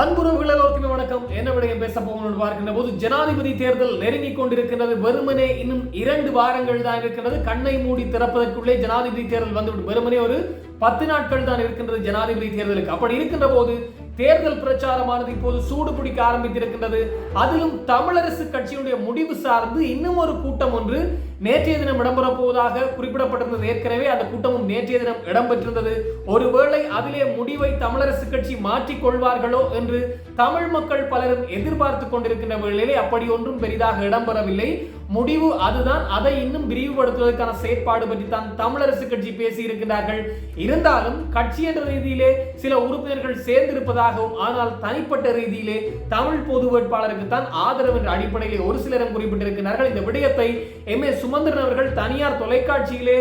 அன்புறவுகள் எல்லோருக்குமே வணக்கம். என்ன விடயம் பேச போகணும்னு பார்க்கின்ற போது ஜனாதிபதி தேர்தல் நெருங்கிக் கொண்டிருக்கின்றது வெறுமனே இன்னும் இரண்டு வாரங்கள் தான் இருக்கின்றது. கண்ணை மூடி திறப்பதற்குள்ளே ஜனாதிபதி தேர்தல் வந்துவிடும். வெறுமனே ஒரு பத்து நாட்கள் தான் இருக்கின்றது ஜனாதிபதி தேர்தலுக்கு. அப்படி இருக்கின்ற போது தேர்தல் பிரச்சாரமானது இப்போது சூடு பிடிக்க ஆரம்பித்திருக்கின்றது. அதிலும் தமிழரசு கட்சியினுடைய முடிவு சார்ந்து இன்னும் ஒரு கூட்டம் ஒன்று நேற்றைய தினம் இடம்பெறப் போவதாக குறிப்பிடப்பட்டிருந்தது. ஏற்கனவே அந்த கூட்டமும் நேற்றைய தினம் இடம்பெற்றிருந்தது. ஒருவேளை அதிலே முடிவை தமிழரசு கட்சி மாற்றிக் கொள்வார்களோ என்று தமிழ் மக்கள் பலரும் எதிர்பார்த்து கொண்டிருக்கின்ற வேளையிலே அப்படி ஒன்றும் பெரிதாக இடம்பெறவில்லை. முடிவு அதுதான். அதை இன்னும் விரிவுபடுத்துவதற்கான செயற்பாடு பற்றி தான் தமிழரசு கட்சி பேசி இருக்கின்றார்கள் இருந்தாலும் கட்சி என்ற ரீதியிலே சில உறுப்பினர்கள் சேர்ந்திருப்பதாகவும் ஆனால் தனிப்பட்ட ரீதியிலே தமிழ் பொது வேட்பாளருக்கு தான் ஆதரவு என்ற அடிப்படையில் ஒரு சிலரும் குறிப்பிட்டிருக்கிறார்கள். இந்த விடயத்தை எம். ஏ. சுமந்திரன் அவர்கள் தனியார் தொலைக்காட்சியிலே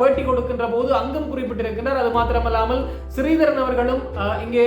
பேட்டி கொடுக்கின்ற போது அங்கும் குறிப்பிட்டிருக்கின்றார் அது மாத்திரமல்லாமல் ஸ்ரீதரன் அவர்களும் இங்கே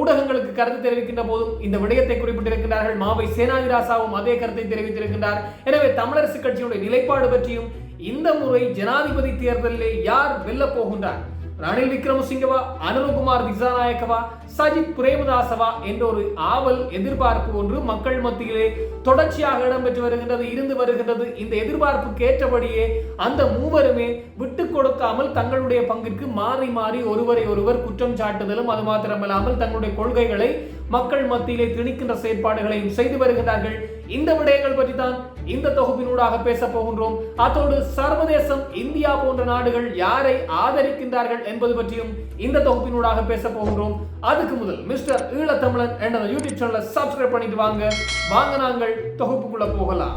ஊடகங்களுக்கு கருத்து தெரிவிக்கின்ற போதும் இந்த விடயத்தை குறிப்பிட்டிருக்கிறார்கள். மாவை சேனாதிராசாவும் அதே கருத்தை தெரிவித்திருக்கின்றார். எனவே தமிழரசு கட்சியுடைய நிலைப்பாடு பற்றியும் இந்த முறை ஜனாதிபதி தேர்தலிலே யார் வெல்ல போகின்றார்? ரணில் விக்ரமசிங்கவா அனுரகுமார் திசாநாயக்கவா சஜித் பிரேமதாசவா என்ற ஒரு ஆவல் எதிர்பார்ப்பு ஒன்று மக்கள் மத்தியிலே தொடர்ச்சியாக இடம்பெற்று வருகின்றது இருந்து வருகின்றது. இந்த எதிர்பார்ப்புக்கு ஏற்றபடியே அந்த மூவருமே விட்டு கொடுக்காமல் தங்களுடைய பங்கிற்கு மாறி மாறி ஒருவரை ஒருவர் குற்றம் சாட்டுதலும் அது மாத்திரமல்லாமல் தங்களுடைய கொள்கைகளை மக்கள் மத்தியிலே திணிக்கின்ற செயற்பாடுகளையும் செய்து வருகிறார்கள் இந்த விடயங்கள் பற்றி தான் இந்த தொகுப்பினூடாக பேச போகின்றோம். அத்தோடு சர்வதேசம் இந்தியா போன்ற நாடுகள் யாரை ஆதரிக்கின்றார்கள் என்பது பற்றியும் இந்த தொகுப்பினூடாக பேச போகின்றோம். அதுக்கு முதல் மிஸ்டர் ஈழத்தமிழன் என்ற யூடியூப் சேனலை சப்ஸ்கிரைப் பண்ணிட்டு வாங்க. வாங்க நாங்கள் தொகுப்புக்குள்ள போகலாம்.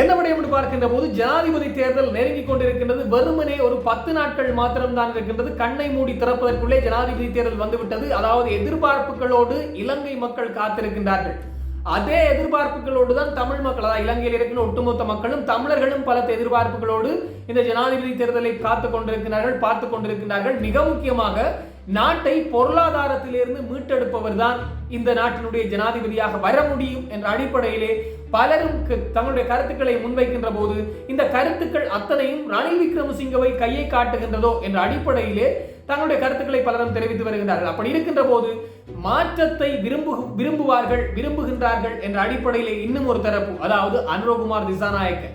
என்ன விடயம் என்று பார்க்கின்ற போது ஜனாதிபதி தேர்தல் நெருங்கிக் கொண்டிருக்கின்றது. வெறுமனே ஒரு பத்து நாட்கள் மாத்திரம் தான் இருக்கின்றது. கண்ணை மூடி திறப்பதற்குள்ளே ஜனாதிபதி தேர்தல் வந்துவிட்டது. அதாவது எதிர்பார்ப்புகளோடு இலங்கை மக்கள் காத்திருக்கின்றார்கள். அதே எதிர்பார்ப்புகளோடு தான் தமிழ் மக்கள் அதாவது இலங்கையில் இருக்கிற ஒட்டுமொத்த மக்களும் தமிழர்களும் பல எதிர்பார்ப்புகளோடு இந்த ஜனாதிபதி தேர்தலை காத்து கொண்டிருக்கிறார்கள் பார்த்து கொண்டிருக்கிறார்கள். மிக முக்கியமாக நாட்டை பொருளாதாரத்திலிருந்து மீட்டெடுப்பவர் தான் இந்த நாட்டினுடைய ஜனாதிபதியாக வர முடியும் என்ற அடிப்படையிலே பலரும் தங்களுடைய கருத்துக்களை முன்வைக்கின்ற போது இந்த கருத்துக்கள் அத்தனையும் ரணில் விக்ரமசிங்கவை கையை காட்டுகின்றதோ என்ற அடிப்படையிலே தங்களுடைய கருத்துக்களை பலரும் தெரிவித்து வருகின்றார்கள். அப்படி இருக்கின்ற போது மாற்றத்தை விரும்பு விரும்புவார்கள் விரும்புகின்றார்கள் என்ற அடிப்படையிலே இன்னும் ஒரு தரப்பு அதாவது அனுரகுமார் திசாநாயக்க.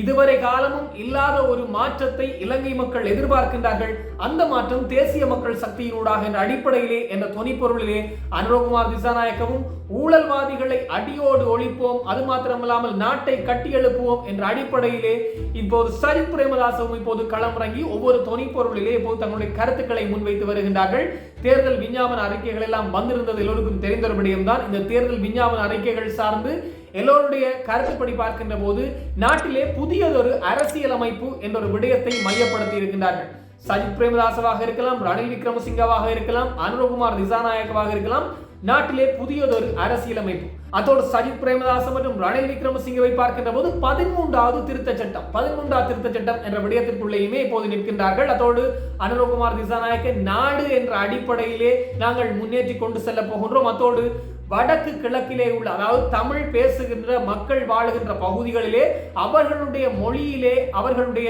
இதுவரை காலமும் இல்லாத ஒரு மாற்றத்தை இலங்கை மக்கள் எதிர்பார்க்கின்றார்கள். அந்த மாற்றம் தேசிய மக்கள் சக்தியினூடாக என்ற அடிப்படையிலே என்ற தொனிப்பொருளிலே அனுரகுமார் திசாநாயக்கவும் ஊழல்வாதிகளை அடியோடு ஒழிப்போம். அது மாத்திரமல்லாமல் நாட்டை கட்டி எழுப்புவோம் என்ற அடிப்படையிலே இப்போது சரித் பிரேமதாசவும் இப்போது களமிறங்கி ஒவ்வொரு தொனிப்பொருளிலே இப்போது தங்களுடைய கருத்துக்களை முன்வைத்து வருகின்றார்கள். தேர்தல் விஞ்ஞாபன அறிக்கைகள் எல்லாம் வந்திருந்தது எல்லோருக்கும் தெரிந்தபடியும் தான் இந்த தேர்தல் விஞ்ஞாபன அறிக்கைகள் சார்ந்து எல்லோருடைய கருத்துப்படி பார்க்கின்ற போது நாட்டிலே புதியதொரு அரசியல் அமைப்பு என்ற ஒரு விடயத்தை மையப்படுத்தி இருக்கின்றார்கள். சஜித் பிரேமதாசவாக இருக்கலாம் ரணில் விக்ரமசிங்கவாக இருக்கலாம் அனுரகுமார் திசாநாயக்கவாக இருக்கலாம் நாட்டிலே புதியதொரு அரசியலமைப்பு. அதோடு சஜித் பிரேமதாச மற்றும் ரணில் விக்ரமசிங்கவை பார்க்கின்ற போது பதிமூன்றாவது திருத்த சட்டம் பதிமூன்றாவது திருத்த சட்டம் என்ற விடயத்திற்குள்ளேயுமே இப்போது நிற்கின்றார்கள். அதோடு அனுரகுமார் திசாநாயக்க நாடு என்ற அடிப்படையிலே நாங்கள் முன்னேற்றி கொண்டு செல்ல போகின்றோம். அத்தோடு வடக்கு கிழக்கிலே உள்ள அதாவது தமிழ் பேசுகின்ற மக்கள் வாழுகின்ற பகுதிகளிலே அவர்களுடைய மொழியிலே அவர்களுடைய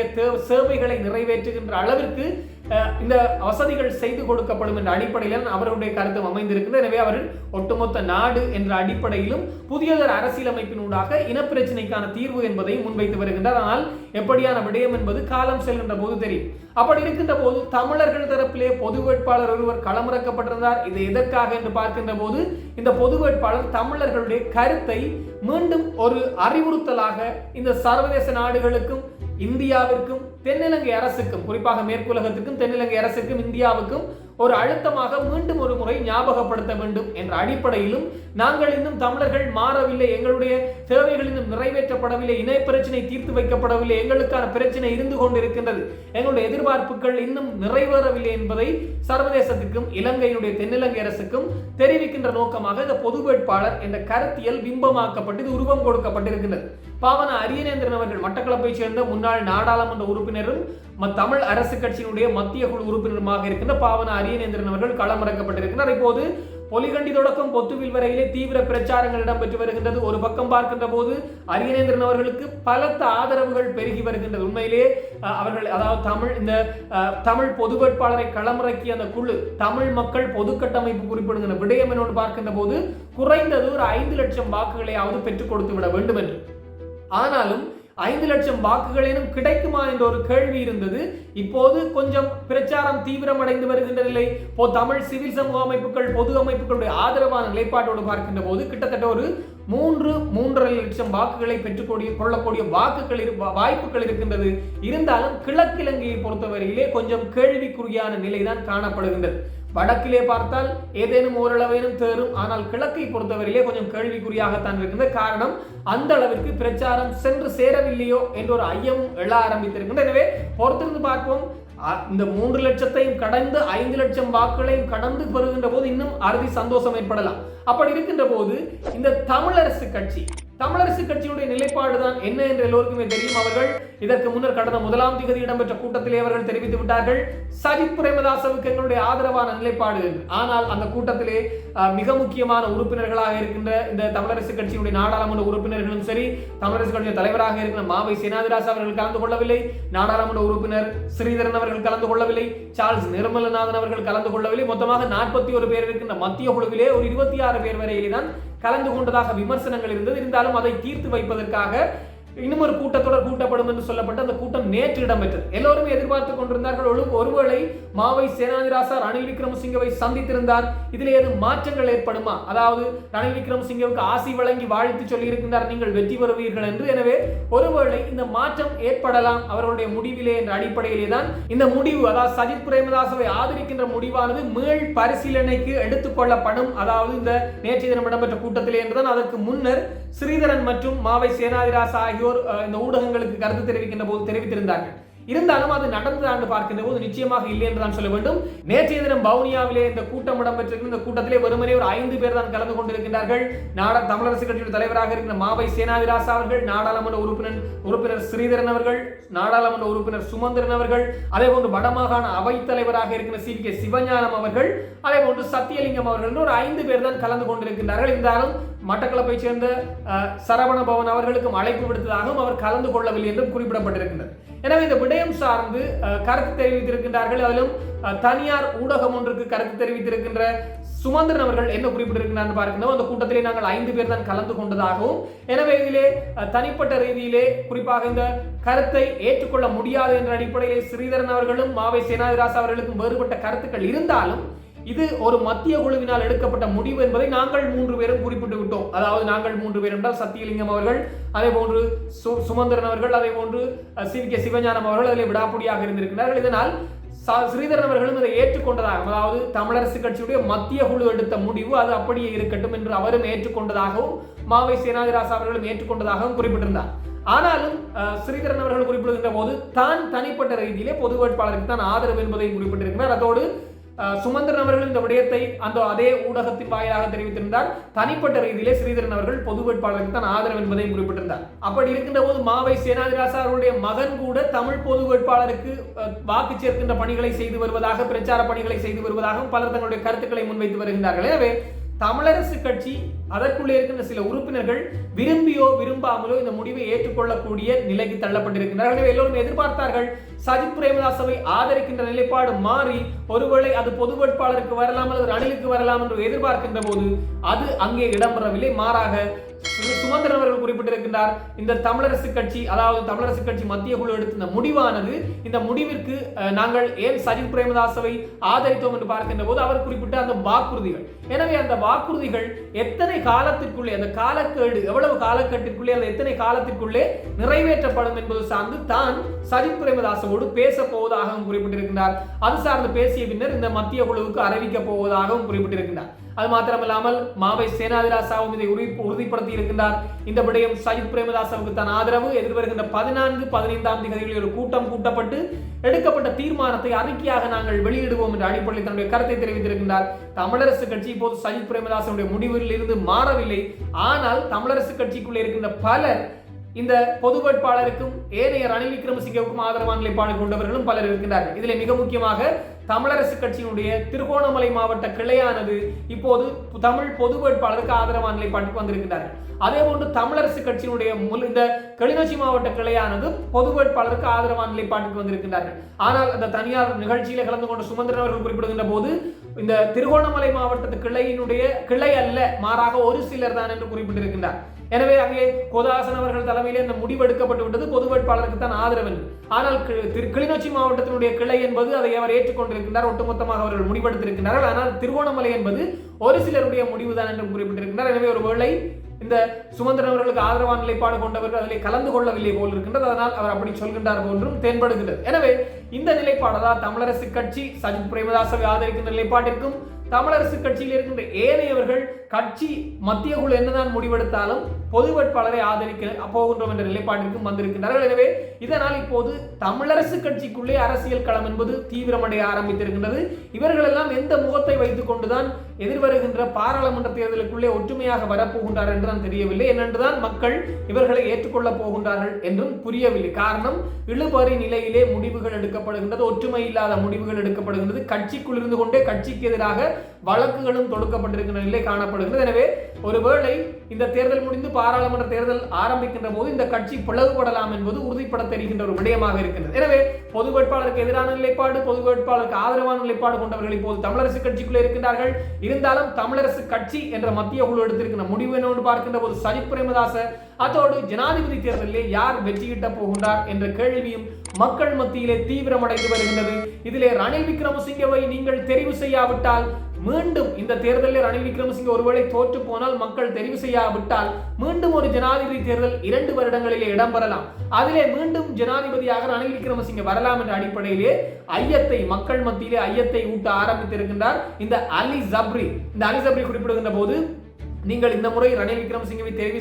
சேவைகளை நிறைவேற்றுகின்ற அளவிற்கு இந்த வசதிகள் செய்து கொடுக்கப்படும் என்ற அடிப்படையில் அவர்களுடைய கருத்து அமைந்திருக்கிறது எனவே அவர் ஒட்டுமொத்த நாடு என்ற அடிப்படையிலும் புதியதொரு அரசியலமைப்பினூடாக இனப்பிரச்சினைக்கான தீர்வு என்பதை முன்வைத்து வருகின்றார். ஆனால் எப்படியான விடயம் என்பது காலம் செல்கின்ற போது தெரியும். அப்படி இருக்கின்ற போது தமிழர்கள் தரப்பிலே பொது வேட்பாளர் ஒருவர் களமிறக்கப்பட்டிருந்தார். இது எதற்காக என்று பார்க்கின்ற போது இந்த பொது வேட்பாளர் தமிழர்களுடைய கருத்தை மீண்டும் ஒரு அறிவுறுத்தலாக இந்த சர்வதேச நாடுகளுக்கும் இந்தியாவிற்கும் தென்னிலங்கை அரசுக்கும் குறிப்பாக மேற்குலகத்துக்கும் தென்னிலங்கை அரசுக்கும் இந்தியாவுக்கும் ஒரு அழுத்தமாக மீண்டும் ஒரு முறை ஞாபகப்படுத்த வேண்டும் என்ற அடிப்படையிலும் நாங்கள் இன்னும் தமிழர்கள் மாறவில்லை எங்களுடைய தேவைகள் இன்னும் நிறைவேற்றப்படவில்லை இணை பிரச்சனை தீர்த்து வைக்கப்படவில்லை எங்களுக்கான பிரச்சனை இருந்து கொண்டிருக்கின்றது. எங்களுடைய எதிர்பார்ப்புகள் இன்னும் நிறைவேறவில்லை என்பதை சர்வதேசத்துக்கும் இலங்கையினுடைய தென்னிலங்கை அரசுக்கும் தெரிவிக்கின்ற நோக்கமாக இந்த பொது வேட்பாளர் என்ற கருத்தியல் பிம்பமாக்கப்பட்டு உருவம் கொடுக்கப்பட்டிருக்கின்றது. பாவன அரியநேந்திரன் அவர்கள் மட்டக்களப்பை சேர்ந்த முன்னாள் நாடாளுமன்ற உறுப்பினரும் தமிழ் அரசு கட்சியினுடைய மத்திய குழு உறுப்பினருமாக இருக்கின்ற பாவன அரியநேந்திரன் அவர்கள் களமிறக்கப்பட்டிருக்கிறார் இப்போது பொலிகண்டி தொடக்கம் பொத்துவில் வரையிலே தீவிர பிரச்சாரங்கள் இடம்பெற்று வருகின்றது. ஒரு பக்கம் பார்க்கின்ற போது அரியநேந்திரன் அவர்களுக்கு பலத்த ஆதரவுகள் பெருகி வருகின்றது. உண்மையிலே அவர்கள் அதாவது தமிழ் இந்த தமிழ் பொது வேட்பாளரை களமிறக்கிய அந்த குழு தமிழ் மக்கள் பொது கட்டமைப்பு குறிப்பிடுகின்ற விடயம் என்னோடு பார்க்கின்ற போது குறைந்தது ஒரு ஐந்து லட்சம் வாக்குகளையாவது பெற்றுக் கொடுத்து விட வேண்டும் என்று ஆனாலும் ஐந்து லட்சம் வாக்குகளேனும் கிடைக்குமா என்ற ஒரு கேள்வி இருந்தது. இப்போது கொஞ்சம் பிரச்சாரம் தீவிரமடைந்து வருகின்ற நிலை. இப்போ தமிழ் சிவில் சமூக அமைப்புகள் பொது அமைப்புகளுடைய ஆதரவான நிலைப்பாட்டோடு பார்க்கின்ற போது கிட்டத்தட்ட ஒரு மூன்று மூன்றரை லட்சம் வாக்குகளை பெற்றுக்கூடிய கொள்ளக்கூடிய வாக்குகள் இரு- வாய்ப்புகள் இருக்கின்றது. இருந்தாலும் கிழக்கிழங்கையை பொறுத்தவரையிலே கொஞ்சம் கேள்விக்குறியான நிலைதான் காணப்படுகின்றது. வடக்கிலே பார்த்தால் ஏதேனும் ஓரளவேனும் தேரும். ஆனால் கிழக்கை பொறுத்தவரையிலே கொஞ்சம் கேள்விக்குறியாகத்தான் இருக்கின்றது. காரணம் அந்த அளவிற்கு பிரச்சாரம் சென்று சேரவில்லையோ என்ற ஒரு ஐயமும் எழ ஆரம்பித்திருக்கின்றது. எனவே பொறுத்திருந்து பார்ப்போம். இந்த மூன்று லட்சத்தையும் கடந்து ஐந்து லட்சம் வாக்குகளையும் கடந்து பெறுகின்ற போது இன்னும் அறுதி சந்தோஷம் ஏற்படலாம். அப்படி இருக்கின்ற போது இந்த தமிழரசு கட்சி தமிழரசு கட்சியுடைய நிலைப்பாடு தான் என்ன என்று எல்லோருக்குமே தெரியும் அவர்கள். இதற்கு முன்னர் கடந்த முதலாம் திகதி இடம்பெற்ற கூட்டத்திலே அவர்கள் தெரிவித்து விட்டார்கள். சஜித் பிரேமதாசவுக்கு எங்களுடைய ஆதரவான நிலைப்பாடு. ஆனால் அந்த கூட்டத்திலே மிக முக்கியமான உறுப்பினர்களாக இருக்கின்ற இந்த தமிழரசு கட்சியுடைய நாடாளுமன்ற உறுப்பினர்களும் சரி தமிழரசு கட்சியின் தலைவராக இருக்கிற மாவை சேனாதிராஜ் அவர்கள் கலந்து கொள்ளவில்லை. நாடாளுமன்ற உறுப்பினர் ஸ்ரீதரன் அவர்கள் கலந்து கொள்ளவில்லை. சார்ல்ஸ் நிர்மலநாதன் அவர்கள் கலந்து கொள்ளவில்லை. மொத்தமாக நாற்பத்தி ஒரு பேர் இருக்கின்ற மத்திய குழுவிலே ஒரு இருபத்தி ஆறு பேர் வரையிலே தான் கலந்து கொண்டதாக விமர்சனங்கள் இருந்தது. இருந்தாலும் அதை தீர்த்து வைப்பதற்காக இன்னும் ஒரு கூட்டத்தொடர் கூட்டப்படும் என்று சொல்லப்பட்ட அந்த கூட்டம் நேற்று இடம்பெற்றது. எல்லோருமே எதிர்பார்த்து கொண்டிருந்தார்கள். ஒருவேளை மாவை சேனாதிராசா ரணில் விக்ரமசிங்கவை சந்தித்திருந்தார். இதில் ஏதும் மாற்றங்கள் ஏற்படுமா? அதாவது ரணில் விக்ரமசிங்கவுக்கு ஆசி வழங்கி வாழ்த்து சொல்லி இருக்கின்றார் நீங்கள் வெற்றி பெறுவீர்கள் என்று. எனவே ஒருவேளை இந்த மாற்றம் ஏற்படலாம். அவர்களுடைய முடிவிலே என்ற அடிப்படையிலே தான் இந்த முடிவு. அதாவது சஜித் பிரேமதாசவை ஆதரிக்கின்ற முடிவானது மீள் பரிசீலனைக்கு எடுத்துக்கொள்ளப்படும் அதாவது இந்த நேற்றைய தினம் இடம்பெற்ற கூட்டத்திலே என்றுதான். அதற்கு முன்னர் ஸ்ரீதரன் மற்றும் மாவை சேனாதிராசா ஆகியோர் அஹ், இந்த ஊடகங்களுக்கு கருத்து தெரிவிக்கின்ற போது தெரிவித்திருந்தார்கள். இருந்தாலும் அது நடந்ததாண்டு பார்க்கின்ற போது நிச்சயமாக இல்லை என்று தான் சொல்ல வேண்டும். நேற்றைய தினம் பவுனியாவிலே இந்த கூட்டம் இடம்பெற்றிருக்கிற இந்த கூட்டத்திலே வெறுமனே ஒரு ஐந்து பேர் தான் கலந்து கொண்டிருக்கின்றார்கள். நாட தமிழரசு கட்சியின் தலைவராக இருக்கிற மாவை சேனாதிராசா அவர்கள் நாடாளுமன்ற உறுப்பினர் உறுப்பினர் ஸ்ரீதரன் அவர்கள் நாடாளுமன்ற உறுப்பினர் சுமந்திரன் அவர்கள் அதே போன்று வடமாகாண அவைத்தலைவராக இருக்கிற சி கே சிவஞானம் அவர்கள் அதே போன்று சத்தியலிங்கம் அவர்கள் ஒரு ஐந்து பேர் தான் கலந்து கொண்டிருக்கின்றார்கள். இருந்தாலும் மட்டக்களப்பை சேர்ந்த சரவண பவன் அவர்களுக்கும் அழைப்பு விடுத்ததாகவும் அவர் கலந்து கொள்ளவில்லை என்றும் குறிப்பிடப்பட்டிருக்கின்றது. எனவே இந்த விடயம் சார்ந்து கருத்து தெரிவித்திருக்கின்றார்கள். அதிலும் தனியார் ஊடகம் ஒன்றுக்கு கருத்து தெரிவித்திருக்கின்ற சுமந்திரன் அவர்கள் என்ன குறிப்பிட்டிருக்கிறார் பார்க்கணும். அந்த கூட்டத்திலே நாங்கள் ஐந்து பேர் தான் கலந்து கொண்டதாகவும் எனவே இதிலே தனிப்பட்ட ரீதியிலே குறிப்பாக இந்த கருத்தை ஏற்றுக்கொள்ள முடியாது என்ற அடிப்படையில் ஸ்ரீதரன் அவர்களும் மாவை சேனாதிராஸ் அவர்களுக்கும் வேறுபட்ட கருத்துக்கள் இருந்தாலும் இது ஒரு மத்திய குழுவினால் எடுக்கப்பட்ட முடிவு என்பதை நாங்கள் மூன்று பேரும் குறிப்பிட்டு விட்டோம். அதாவது நாங்கள் மூன்று பேர் என்றால் சத்தியலிங்கம் அவர்கள் அதே போன்று சு- சுமந்திரன் அவர்கள் அதே போன்று சி கே சிவஞானம் அவர்கள் அதில் விடாப்புடியாக இருந்திருக்கிறார்கள் இதனால் ஸ்ரீதரன் அவர்களும் இதை ஏற்றுக்கொண்டதாக அதாவது தமிழரசு கட்சியுடைய மத்திய குழு எடுத்த முடிவு அது அப்படியே இருக்கட்டும் என்று அவரும் ஏற்றுக்கொண்டதாகவும் மாவை சேனாதிராசா அவர்களும் ஏற்றுக்கொண்டதாகவும் குறிப்பிட்டிருந்தார். ஆனாலும் ஸ்ரீதரன் அவர்கள் குறிப்பிடுகின்ற போது தான் தனிப்பட்ட ரீதியிலே பொது வேட்பாளருக்கு தான் ஆதரவு என்பதையும் குறிப்பிட்டிருக்கிறார். அதோடு சுமந்திரன் அவர்கள் இந்த விடயத்தை அந்த அதே ஊடகத்தின் வாயிலாக தெரிவித்திருந்தார். தனிப்பட்ட ரீதியிலே ஸ்ரீதரன் அவர்கள் பொது வேட்பாளருக்கு தான் ஆதரவு என்பதையும் குறிப்பிட்டிருந்தார். அப்படி இருக்கின்ற போது மாவை சேனாதிராசா அவருடைய மகன் கூட தமிழ் பொது வேட்பாளருக்கு வாக்கு சேர்க்கின்ற பணிகளை செய்து வருவதாக பிரச்சார பணிகளை செய்து வருவதாகவும் பலர் தங்களுடைய கருத்துக்களை முன்வைத்து வருகின்றார்கள். எனவே தமிழரசு கட்சி அதற்குள்ளே இருக்கின்ற சில உறுப்பினர்கள் விரும்பியோ விரும்பாமலோ இந்த முடிவை ஏற்றுக்கொள்ளக்கூடிய நிலைக்கு தள்ளப்பட்டிருக்கின்றார்கள் எனவே எல்லோரும் எதிர்பார்த்தார்கள் சஜித் பிரேமதாசவை ஆதரிக்கின்ற நிலைப்பாடு மாறி ஒருவேளை அது பொது வேட்பாளருக்கு வரலாம் அல்லது அணிலுக்கு வரலாம் என்று எதிர்பார்க்கின்ற போது அது அங்கே இடம்பெறவில்லை. மாறாக சுமந்திரன் அவர்கள் குறிப்பிட்டிருக்கின்றார். இந்த தமிழரசு கட்சி அதாவது தமிழரசு கட்சி மத்திய குழு எடுத்த இந்த முடிவானது இந்த முடிவிற்கு நாங்கள் ஏன் சஜித் பிரேமதாசவை ஆதரித்தோம் என்று பார்க்கின்ற போது அவர் குறிப்பிட்ட அந்த வாக்குறுதிகள். எனவே அந்த வாக்குறுதிகள் எத்தனை காலத்திற்குள்ளே அந்த காலக்கேடு எவ்வளவு காலக்கட்டிற்குள்ளே அந்த எத்தனை காலத்திற்குள்ளே நிறைவேற்றப்படும் என்பது சார்ந்து தான் சஜித் பிரேமதாசவோடு பேச போவதாகவும் குறிப்பிட்டிருக்கின்றார். அது சார்ந்து பேசிய பின்னர் இந்த மத்திய குழுவுக்கு அறிவிக்க போவதாகவும் குறிப்பிட்டிருக்கிறார் அது மாத்திரமல்லாமல் மாவை சேனாதிராசாவும் இதை உறுதி உறுதிப்படுத்தி இருக்கின்றார் இந்த விடயம் சஜித் பிரேமதாசவுக்கு தான் ஆதரவு. எதிர்வருகின்ற பதினான்கு பதினைந்தாம் தேதிகளில் ஒரு கூட்டம் கூட்டப்பட்டு எடுக்கப்பட்ட தீர்மானத்தை அறிக்கையாக நாங்கள் வெளியிடுவோம் என்ற அடிப்படையில் தன்னுடைய கருத்தை தெரிவித்திருக்கின்றார். தமிழரசு கட்சி இப்போது சஜித் பிரேமதாசனுடைய முடிவில் இருந்து மாறவில்லை. ஆனால் தமிழரசு கட்சிக்குள்ளே இருக்கின்ற பலர் இந்த பொது வேட்பாளருக்கும் ஏனைய ரணில் விக்ரமசிங்கவுக்கும் ஆதரவான நிலைப்பாடு கொண்டவர்களும் பலர் இருக்கின்றார்கள். இதில் மிக முக்கியமாக தமிழரசு கட்சியினுடைய திருகோணமலை மாவட்ட கிளையானது இப்போது தமிழ் பொது வேட்பாளருக்கு ஆதரவான நிலைப்பாட்டுக்கு வந்திருக்கிறார்கள். அதே போன்று தமிழரசு கட்சியினுடைய இந்த கிளிநொச்சி மாவட்ட கிளையானது பொது வேட்பாளருக்கு ஆதரவான நிலைப்பாட்டுக்கு வந்திருக்கின்றார்கள். ஆனால் அந்த தனியார் நிகழ்ச்சியில கலந்து கொண்ட சுமந்திரன் அவர்கள் குறிப்பிடுகின்ற போது இந்த திருகோணமலை மாவட்டத்து கிளையினுடைய கிளை அல்ல மாறாக ஒரு சிலர் தான் என்று குறிப்பிட்டிருக்கின்றார். எனவே அங்கே கோதாசன் அவர்கள் தலைமையிலே இந்த முடிவு எடுக்கப்பட்டு விட்டது. பொது வேட்பாளருக்கு தான் ஆதரவு ஆனால் கிளிநொச்சி மாவட்டத்தினுடைய கிளை என்பது அதை அவர் ஏற்றுக்கொண்டிருக்கின்றார். ஒட்டுமொத்தமாக அவர்கள் முடிவெடுத்திருக்கிறார்கள் ஆனால் திருகோணமலை என்பது ஒரு சிலருடைய முடிவுதான் என்று குறிப்பிட்டிருக்கின்றார். எனவே ஒரு வேளை இந்த சுமந்திரன் அவர்களுக்கு ஆதரவான நிலைப்பாடு கொண்டவர்கள் அதில் கலந்து கொள்ளவில்லை போல் இருக்கின்றது. அதனால் அவர் அப்படி சொல்கின்றார் போன்றும் தென்படுகின்றது. எனவே இந்த நிலைப்பாடுதான் தமிழரசு கட்சி சஜித் பிரேமதாசவை ஆதரிக்கின்ற நிலைப்பாட்டிற்கும் தமிழரசு கட்சியில் இருக்கின்ற ஏனையவர்கள் கட்சி மத்திய குழு என்னதான் முடிவெடுத்தாலும் பொது வேட்பாளரை ஆதரிக்க போகின்றோம் என்ற நிலைப்பாட்டிற்கும் வந்திருக்கின்றார்கள். எனவே இதனால் இப்போது தமிழரசு கட்சிக்குள்ளே அரசியல் களம் என்பது தீவிரமடைய ஆரம்பித்திருக்கின்றது. இவர்களெல்லாம் எந்த முகத்தை வைத்துக் கொண்டுதான் எதிர்வருகின்ற பாராளுமன்ற தேர்தலுக்குள்ளே ஒற்றுமையாக வரப்போகின்றார் என்றுதான் தெரியவில்லை. ஏனென்றுதான் மக்கள் இவர்களை ஏற்றுக்கொள்ளப் போகின்றார்கள் என்றும் புரியவில்லை. காரணம் இழுபறி நிலையிலே முடிவுகள் எடுக்கப்படுகின்றது. ஒற்றுமை இல்லாத முடிவுகள் எடுக்கப்படுகின்றது. கட்சிக்குள் இருந்து கொண்டே கட்சிக்கு எதிராக வழக்குகளும் தொடுக்கப்பட்டிருக்கின்ற நிலை காணப்படுகிறது காணப்படுகிறது. எனவே ஒருவேளை இந்த தேர்தல் முடிந்து பாராளுமன்ற தேர்தல் ஆரம்பிக்கின்ற போது இந்த கட்சி பிளவுபடலாம் என்பது உறுதிப்பட தெரிகின்ற ஒரு விடயமாக இருக்கின்றது. எனவே பொது வேட்பாளருக்கு எதிரான நிலைப்பாடு பொது வேட்பாளருக்கு ஆதரவான நிலைப்பாடு கொண்டவர்கள் இப்போது தமிழரசு கட்சிக்குள்ளே இருக்கின்றார்கள். இருந்தாலும் தமிழரசு கட்சி என்ற மத்திய குழு எடுத்திருக்கின்ற முடிவு என்னவென்று பார்க்கின்ற போது சஜித் பிரேமதாச அதோடு ஜனாதிபதி தேர்தலிலே யார் வெற்றியிட்ட போகின்றார் என்ற கேள்வியும் மக்கள் மத்தியிலே தீவிரமடைந்து வருகின்றது. இதிலே ரணில் விக்ரமசிங்கவை நீங்கள் தெரிவு செய்யாவிட்டால் மீண்டும் இந்த தேர்தலில் ரணில் விக்ரமசிங்க ஒருவேளை தோற்று போனால் மக்கள் தெரிவு செய்யாவிட்டால் மீண்டும் ஒரு ஜனாதிபதி தேர்தல் இரண்டு வருடங்களிலே இடம்பெறலாம். அதிலே மீண்டும் ஜனாதிபதியாக ரணில் விக்ரமசிங்க வரலாம் என்ற அடிப்படையிலே ஐயத்தை மக்கள் மத்தியிலே ஐயத்தை ஊட்ட ஆரம்பித்திருக்கின்றார் இந்த அலி ஜப்ரி. இந்த அலி ஜப்ரி குறிப்பிடுகின்ற போது நீங்கள் இந்த முறை ரணில் விக்ரமசிங்கவை தெரிவு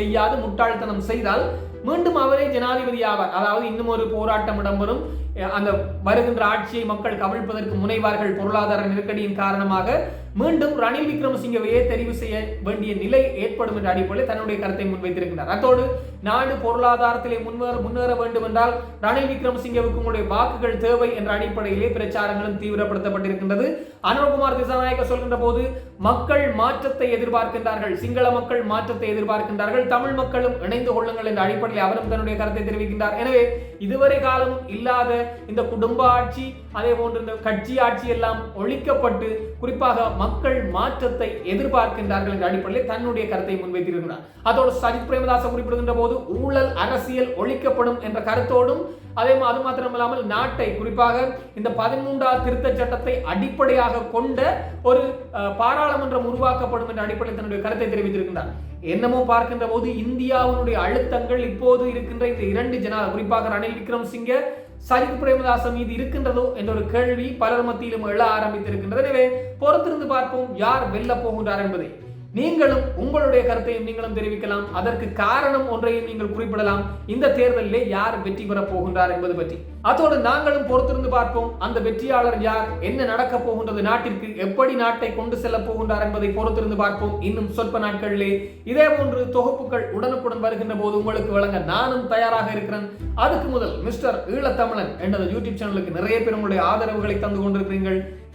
செய்யாது முட்டாள்தனம் செய்தால் மீண்டும் அவரே ஜனாதிபதி ஆவார். அதாவது இன்னும் ஒரு போராட்டம் இடம்பெறும். அந்த வருகின்ற ஆட்சியை மக்கள் கவிழ்ப்பதற்கு முனைவார்கள் பொருளாதார நெருக்கடியின் காரணமாக மீண்டும் ரணில் விக்ரமசிங்கவையே தெரிவு செய்ய வேண்டிய நிலை ஏற்படும் என்ற அடிப்படையில் தன்னுடைய கருத்தை முன்வைத்திருக்கின்றார். அத்தோடு நாடு பொருளாதாரத்திலே முன்னேற முன்னேற வேண்டும் என்றால் ரணில் விக்ரமசிங்கவுக்கு உங்களுடைய வாக்குகள் தேவை என்ற அடிப்படையிலே பிரச்சாரங்களும் தீவிரப்படுத்தப்பட்டிருக்கின்றது. அனுரகுமார் திசாநாயக்க சொல்கின்ற போது மக்கள் மாற்றத்தை எதிர்பார்க்கின்றார்கள் சிங்கள மக்கள் மாற்றத்தை எதிர்பார்க்கின்றார்கள் தமிழ் மக்களும் இணைந்து கொள்ளுங்கள் என்ற அடிப்படையில் அவரும் தன்னுடைய கருத்தை தெரிவிக்கின்றார். எனவே இதுவரை காலம் இல்லாத இந்த குடும்ப ஆட்சி அதே போன்று இந்த கட்சி ஆட்சி எல்லாம் ஒழிக்கப்பட்டு குறிப்பாக மக்கள் மாற்றத்தை எதிர்பார்க்கின்றார்கள் என்ற அடிப்படையில் தன்னுடைய கருத்தை முன்வைத்திருக்கிறார். அதோடு சஜித் பிரேமதாச குறிப்பிடுகின்ற போது ஊழல் அரசியல் ஒழிக்கப்படும் என்ற கருத்தோடும் அதே அது மாத்திரமில்லாமல் நாட்டை குறிப்பாக இந்த பதிமூன்றாவது திருத்த சட்டத்தை அடிப்படையாக கொண்ட ஒரு பாராளுமன்றம் உருவாக்கப்படும் என்ற அடிப்படையில் தன்னுடைய கருத்தை தெரிவித்திருக்கின்றார். என்னமோ பார்க்கின்ற போது இந்தியாவினுடைய அழுத்தங்கள் இப்போது இருக்கின்ற இந்த இரண்டு ஜனா குறிப்பாக ரணில் விக்ரம் சிங்க சரித் பிரேமதாசம் மீது இருக்கின்றதோ என்ற ஒரு கேள்வி பலர் மத்தியிலும் எழ ஆரம்பித்திருக்கின்றது. எனவே பொறுத்திருந்து பார்ப்போம் யார் வெல்ல போகின்றார் என்பதை. நீங்களும் உங்களுடைய கருத்தையும் நீங்களும் தெரிவிக்கலாம். அதற்கு காரணம் ஒன்றையும் நீங்கள் குறிப்பிடலாம். இந்த தேர்தலிலே யார் வெற்றி பெறப் போகின்றார் என்பது பற்றி. அதோடு நாங்களும் பொறுத்திருந்து பார்ப்போம். அந்த வெற்றியாளர் யார்? என்ன நடக்க போகின்றது? நாட்டிற்கு எப்படி நாட்டை கொண்டு செல்ல போகின்றார் என்பதை பொறுத்திருந்து பார்ப்போம். இன்னும் சொற்ப நாட்களிலே. இதே போன்று தொகுப்புகள் உடனுக்குடன் வருகின்ற போது உங்களுக்கு வழங்க நானும் தயாராக இருக்கிறேன். அதுக்கு முதல் மிஸ்டர் ஈழத்தமிழன் என்ற யூடியூப் சேனலுக்கு நிறைய பேர் உங்களுடைய ஆதரவுகளை தந்து கொண்டிருக்கிறீர்கள்.